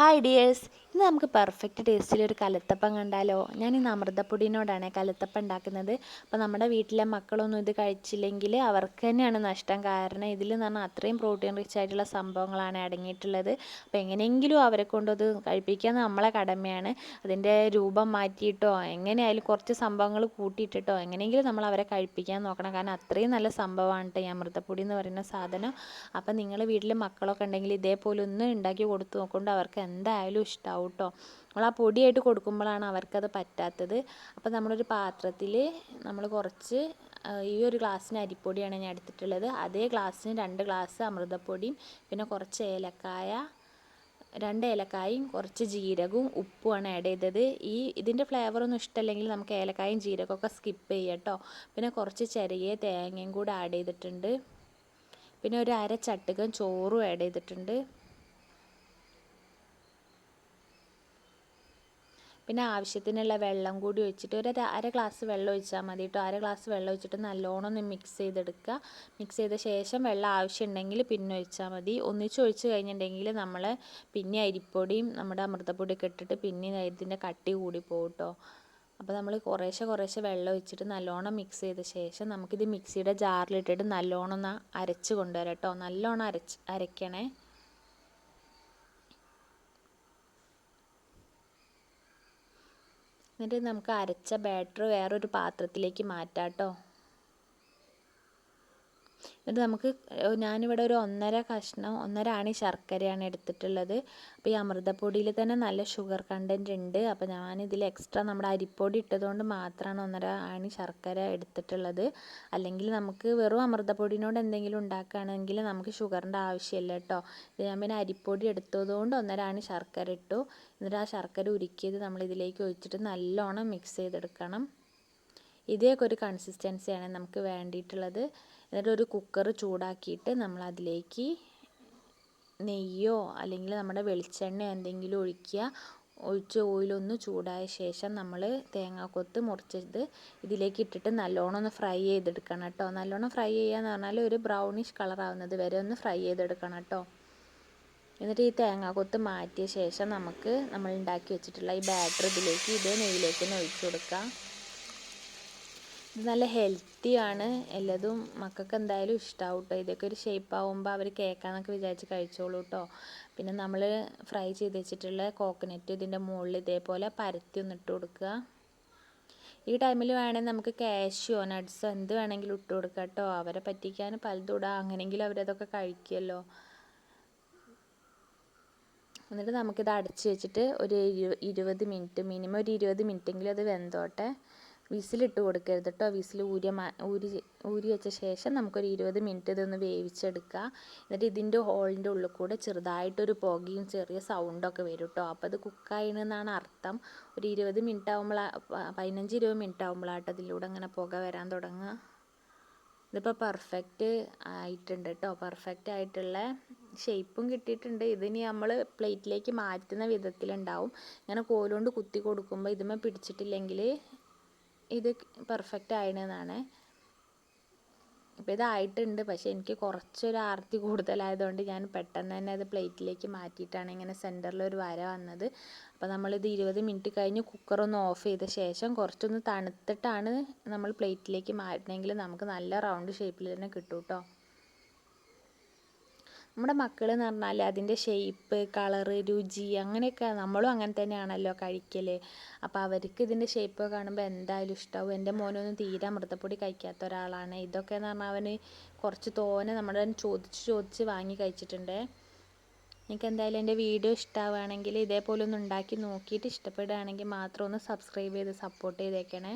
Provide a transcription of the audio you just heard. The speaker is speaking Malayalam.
ഹായ് ഡിയേഴ്സ് ഇന്ന് നമുക്ക് പെർഫെക്റ്റ് ടേസ്റ്റിലൊരു കലത്തപ്പം കണ്ടാലോ? ഞാൻ ഇന്ന് അമൃതപ്പൊടിനോടാണ് കലത്തപ്പം ഉണ്ടാക്കുന്നത്. അപ്പോൾ നമ്മുടെ വീട്ടിലെ മക്കളൊന്നും ഇത് കഴിച്ചില്ലെങ്കിൽ അവർക്ക് തന്നെയാണ് നഷ്ടം. കാരണം ഇതിൽ എന്ന് പറഞ്ഞാൽ അത്രയും പ്രോട്ടീൻ റിച്ച് ആയിട്ടുള്ള സംഭവങ്ങളാണ് അടങ്ങിയിട്ടുള്ളത്. അപ്പോൾ എങ്ങനെയെങ്കിലും അവരെ കൊണ്ടത് കഴിപ്പിക്കുക നമ്മളെ കടമയാണ്. അതിന്റെ രൂപം മാറ്റിയിട്ടോ എങ്ങനെയായാലും കുറച്ച് സംഭവങ്ങൾ കൂട്ടിയിട്ടിട്ടോ എങ്ങനെയെങ്കിലും നമ്മൾ അവരെ കഴിപ്പിക്കാൻ നോക്കണം. കാരണം അത്രയും നല്ല സംഭവമാണ് ഈ അമൃതപ്പൊടി എന്ന് പറയുന്ന സാധനം. അപ്പോൾ നിങ്ങൾ വീട്ടിൽ മക്കളൊക്കെ ഉണ്ടെങ്കിൽ ഇതേപോലെ ഒന്ന് ഉണ്ടാക്കി കൊടുത്തു നോക്കുകൊണ്ട് അവർക്ക് എന്തായാലും ഇഷ്ടമാവും കേട്ടോ നമ്മൾ ആ പൊടിയായിട്ട് കൊടുക്കുമ്പോഴാണ് അവർക്കത് പറ്റാത്തത്. അപ്പോൾ നമ്മളൊരു പാത്രത്തിൽ നമ്മൾ കുറച്ച് ഈ ഒരു ഗ്ലാസ്സിന് അരിപ്പൊടിയാണ് ഞാൻ എടുത്തിട്ടുള്ളത്. അതേ ഗ്ലാസ്സിന് രണ്ട് ഗ്ലാസ് അമൃതപ്പൊടിയും പിന്നെ കുറച്ച് ഏലക്കായ രണ്ട് ഏലക്കായും കുറച്ച് ജീരകവും ഉപ്പുമാണ് ആഡ് ചെയ്തത്. ഈ ഇതിന്റെ ഫ്ലേവറൊന്നും ഇഷ്ടമല്ലെങ്കിൽ നമുക്ക് ഏലക്കായും ജീരകമൊക്കെ സ്കിപ്പ് ചെയ്യാം കേട്ടോ പിന്നെ കുറച്ച് ചെറിയ തേങ്ങയും കൂടെ ആഡ് ചെയ്തിട്ടുണ്ട്. പിന്നെ ഒരു അര ചട്ടുകം ചോറും ആഡ് ചെയ്തിട്ടുണ്ട്. പിന്നെ ആവശ്യത്തിനുള്ള വെള്ളം കൂടി ഒഴിച്ചിട്ട് ഒരു അര ഗ്ലാസ് വെള്ളം ഒഴിച്ചാൽ മതി കേട്ടോ അര ഗ്ലാസ് വെള്ളം ഒഴിച്ചിട്ട് നല്ലോണം ഒന്ന് മിക്സ് ചെയ്തെടുക്കുക. മിക്സ് ചെയ്ത ശേഷം വെള്ളം ആവശ്യമുണ്ടെങ്കിൽ പിന്നെ ഒഴിച്ചാൽ മതി. ഒന്നിച്ച് ഒഴിച്ച് കഴിഞ്ഞിട്ടുണ്ടെങ്കിൽ നമ്മൾ പിന്നെ അരിപ്പൊടിയും നമ്മുടെ അമൃതപ്പൊടിയൊക്കെ ഇട്ടിട്ട് പിന്നെ ഇതിന്റെ കട്ടി കൂടി പോകും കേട്ടോ അപ്പോൾ നമ്മൾ കുറേശ്ശെ കുറേശ്ശെ വെള്ളം ഒഴിച്ചിട്ട് നല്ലോണം മിക്സ് ചെയ്ത ശേഷം നമുക്കിത് മിക്സിയുടെ ജാറിലിട്ടിട്ട് നല്ലോണം ഒന്ന് അരച്ച് കൊണ്ടുവരാം കേട്ടോ നല്ലോണം അരച്ച് അരയ്ക്കണേ. എന്നിട്ട് നമുക്ക് അരച്ച ബാറ്റർ വേറൊരു പാത്രത്തിലേക്ക് മാറ്റാം കേട്ടോ എന്നിട്ട് നമുക്ക് ഞാനിവിടെ ഒരു ഒന്നര കഷ്ണം ഒന്നര ആണി ശർക്കരയാണ് എടുത്തിട്ടുള്ളത്. അപ്പോൾ ഈ അമൃതപ്പൊടിയിൽ തന്നെ നല്ല ഷുഗർ കണ്ടന്റ് ഉണ്ട്. അപ്പോൾ ഞാനിതിൽ എക്സ്ട്രാ നമ്മുടെ അരിപ്പൊടി ഇട്ടതുകൊണ്ട് മാത്രമാണ് ഒന്നര ആണി ശർക്കര എടുത്തിട്ടുള്ളത്. അല്ലെങ്കിൽ നമുക്ക് വെറും അമൃതപ്പൊടിനോട് എന്തെങ്കിലും ഉണ്ടാക്കുകയാണെങ്കിൽ നമുക്ക് ഷുഗറിന്റെ ആവശ്യമില്ല കേട്ടോ. ഇത് ഞാൻ പിന്നെ അരിപ്പൊടി എടുത്തതുകൊണ്ട് ഒന്നര ആണി ശർക്കര ഇട്ടു. എന്നിട്ട് ആ ശർക്കര ഉരുക്കിയത് നമ്മളിതിലേക്ക് ഒഴിച്ചിട്ട് നല്ലോണം മിക്സ് ചെയ്തെടുക്കണം. ഇതേയൊക്കെ ഒരു കൺസിസ്റ്റൻസിയാണ് നമുക്ക് വേണ്ടിയിട്ടുള്ളത്. എന്നിട്ട് ഒരു കുക്കർ ചൂടാക്കിയിട്ട് നമ്മൾ അതിലേക്ക് നെയ്യോ അല്ലെങ്കിൽ നമ്മുടെ വെളിച്ചെണ്ണ എന്തെങ്കിലും ഒഴിക്കുക. ഒഴിച്ച് ഓയിലൊന്ന് ചൂടായ ശേഷം നമ്മൾ തേങ്ങാക്കൊത്ത് മുറിച്ചത് ഇതിലേക്ക് ഇട്ടിട്ട് നല്ലോണം ഒന്ന് ഫ്രൈ ചെയ്തെടുക്കണം കേട്ടോ. നല്ലോണം ഫ്രൈ ചെയ്യാന്ന് പറഞ്ഞാൽ ഒരു ബ്രൗണിഷ് കളർ ആവുന്നത് വരെ ഒന്ന് ഫ്രൈ ചെയ്തെടുക്കണം കേട്ടോ. എന്നിട്ട് ഈ തേങ്ങാക്കൊത്ത് മാറ്റിയ ശേഷം നമുക്ക് നമ്മൾ ഉണ്ടാക്കി വെച്ചിട്ടുള്ള ഈ ബാറ്റർ ഇതിലേക്ക് ഇതേ നെയ്യിലേക്ക് ഒന്ന് ഒഴിച്ചു കൊടുക്കാം. ഇത് നല്ല ഹെൽത്തിയാണ് എല്ലതും മക്കൾക്ക് എന്തായാലും ഇഷ്ടമാവും കേട്ടോ ഇതൊക്കെ ഒരു ഷേപ്പ് ആവുമ്പോൾ അവർ കേക്കാനൊക്കെ വിചാരിച്ച് കഴിച്ചോളൂ കേട്ടോ പിന്നെ നമ്മൾ ഫ്രൈ ചെയ്ത് വെച്ചിട്ടുള്ള കോക്കനറ്റ് ഇതിന്റെ മുകളിൽ ഇതേപോലെ പരത്തി ഒന്ന് ഇട്ട് കൊടുക്കുക. ഈ ടൈമിൽ വേണമെങ്കിൽ നമുക്ക് കാഷ്യോ നട്ട്സോ എന്ത് വേണമെങ്കിലും ഇട്ട് കൊടുക്കാം കേട്ടോ അവരെ പറ്റിക്കാൻ പലതും ഇടാം. അങ്ങനെയെങ്കിലും അവരതൊക്കെ കഴിക്കുമല്ലോ എന്നിട്ട് നമുക്കിത് അടച്ച് വെച്ചിട്ട് ഒരു ഇരുപത് മിനിറ്റ് മിനിമം ഒരു ഇരുപത് മിനിറ്റെങ്കിലും അത് വെന്തോട്ടെ. വിസിലിട്ട് കൊടുക്കരുത് കേട്ടോ വിസിൽ ഊരിയ ഊരി ഊരി വെച്ച ശേഷം നമുക്കൊരു ഇരുപത് മിനിറ്റ് ഇതൊന്ന് വേവിച്ചെടുക്കുക എന്നിട്ട് ഇതിന്റെ ഹോളിന്റെ ഉള്ളിൽ കൂടെ ചെറുതായിട്ടൊരു പുകയും ചെറിയ സൗണ്ടൊക്കെ വരും കേട്ടോ അപ്പോൾ അത് കുക്കായിണെന്നാണ് അർത്ഥം. ഒരു ഇരുപത് മിനിറ്റ് ആകുമ്പോൾ പതിനഞ്ച് ഇരുപത് മിനിറ്റ് ആകുമ്പോഴാട്ടോ അതിലൂടെ അങ്ങനെ പുക വരാൻ തുടങ്ങുക. ഇതിപ്പോൾ പെർഫെക്റ്റ് ആയിട്ടുണ്ട് കേട്ടോ പെർഫെക്റ്റ് ആയിട്ടുള്ള ഷേപ്പും കിട്ടിയിട്ടുണ്ട്. ഇതിനി നമ്മൾ പ്ലേറ്റിലേക്ക് മാറ്റുന്ന വിധത്തിലുണ്ടാവും. ഇങ്ങനെ കോലുകൊണ്ട് കുത്തി കൊടുക്കുമ്പോൾ ഇതുമ്മേ പിടിച്ചിട്ടില്ലെങ്കിൽ ഇത് പെർഫെക്റ്റ് ആയതെന്നാണ് ഇപ്പോൾ ഇതായിട്ടുണ്ട് പക്ഷേ എനിക്ക് കുറച്ചൊരു ആർത്തി കൂടുതലായതുകൊണ്ട് ഞാൻ പെട്ടെന്ന് തന്നെ അത് പ്ലേറ്റിലേക്ക് മാറ്റിയിട്ടാണ് ഇങ്ങനെ സെന്ററിൽ ഒരു വര വന്നത്. അപ്പോൾ നമ്മളിത് ഇരുപത് മിനിറ്റ് കഴിഞ്ഞ് കുക്കറൊന്ന് ഓഫ് ചെയ്ത ശേഷം കുറച്ചൊന്ന് തണുത്തിട്ടാണ് നമ്മൾ പ്ലേറ്റിലേക്ക് മാറ്റണമെങ്കിൽ നമുക്ക് നല്ല റൗണ്ട് ഷേപ്പിൽ തന്നെ കിട്ടും കേട്ടോ നമ്മുടെ മക്കൾ എന്ന് പറഞ്ഞാൽ അതിന്റെ ഷേപ്പ് കളറ് രുചി അങ്ങനെയൊക്കെ നമ്മളും അങ്ങനെ തന്നെയാണല്ലോ കഴിക്കൽ അപ്പോൾ അവർക്ക് ഇതിന്റെ ഷേപ്പ് കാണുമ്പോൾ എന്തായാലും ഇഷ്ടമാവും എന്റെ മോനൊന്നും തീരെ അമൃതപ്പൊടി കഴിക്കാത്ത ഒരാളാണ്. ഇതൊക്കെ എന്ന് പറഞ്ഞാൽ അവന് കുറച്ച് തോനെ നമ്മുടെ ചോദിച്ച് ചോദിച്ച് വാങ്ങി കഴിച്ചിട്ടുണ്ട്. നിങ്ങൾക്ക് എന്തായാലും എന്റെ വീഡിയോ ഇഷ്ടമാവുകയാണെങ്കിൽ ഇതേപോലെ ഒന്ന് ഉണ്ടാക്കി നോക്കിയിട്ട് ഇഷ്ടപ്പെടുകയാണെങ്കിൽ മാത്രം ഒന്ന് സബ്സ്ക്രൈബ് ചെയ്ത് സപ്പോർട്ട് ചെയ്തേക്കണേ.